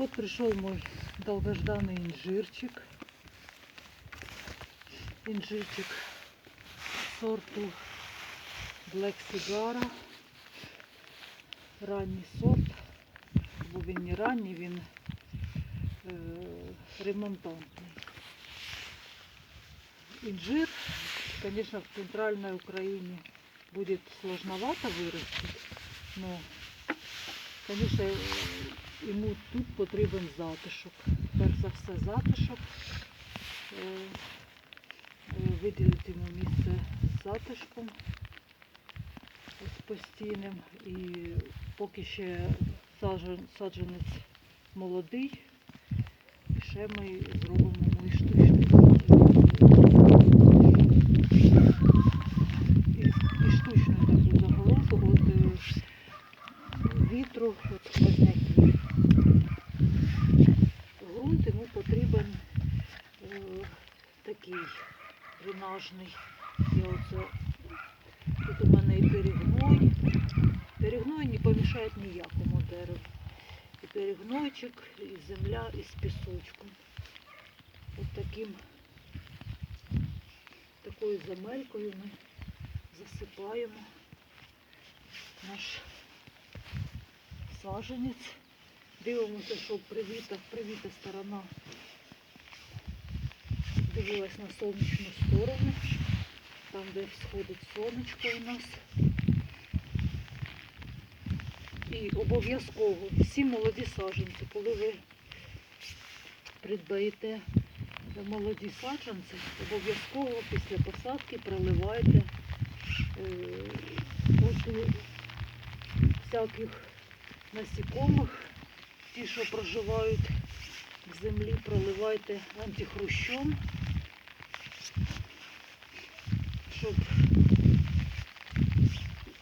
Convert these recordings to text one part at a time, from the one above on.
Вот пришел мой долгожданный инжирчик. Инжирчик сорту Black Cigara. Ранній сорт. Бо він не ранній, він е, ремонтантний. Инжир, конечно, в центральной Украине будет сложновато вырастить, но, конечно, йому тут потрібен затишок. Перш за все затишок. Е, е, Виділити йому місце з затишком з постійним. І поки ще саджанець молодий, і ще ми зробимо і штучний і, і штучну таку загорожу від е, вітру, від сквозняків. Грунт йому потрібен е, такий дренажний. І оце тут у мене і перегной. Перегной не помішає ніякому дереву. І перегнойчик, і земля, і з пісочком. От таким, такою земелькою ми засипаємо наш саженець. Дивимося, щоб привіта, привіта сторона дивилась на сонячну сторону, там, де сходить сонечко у нас. І обов'язково всі молоді саджанці, коли ви придбаєте молоді саджанці, обов'язково після посадки проливайте е, всяких насікомих, ті, що проживають в землі, проливайте антихрущом, щоб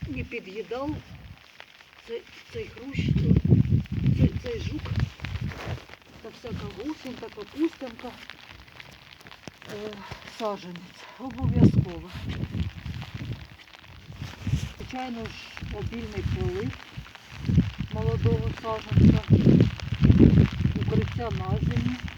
не під'їдав цей, цей хрущ, цей, цей жук, та всяка гусенька, капустинка, е, саженець. Обов'язково. Звичайно ж, обільний полив молодого саженця, укриття на зимі.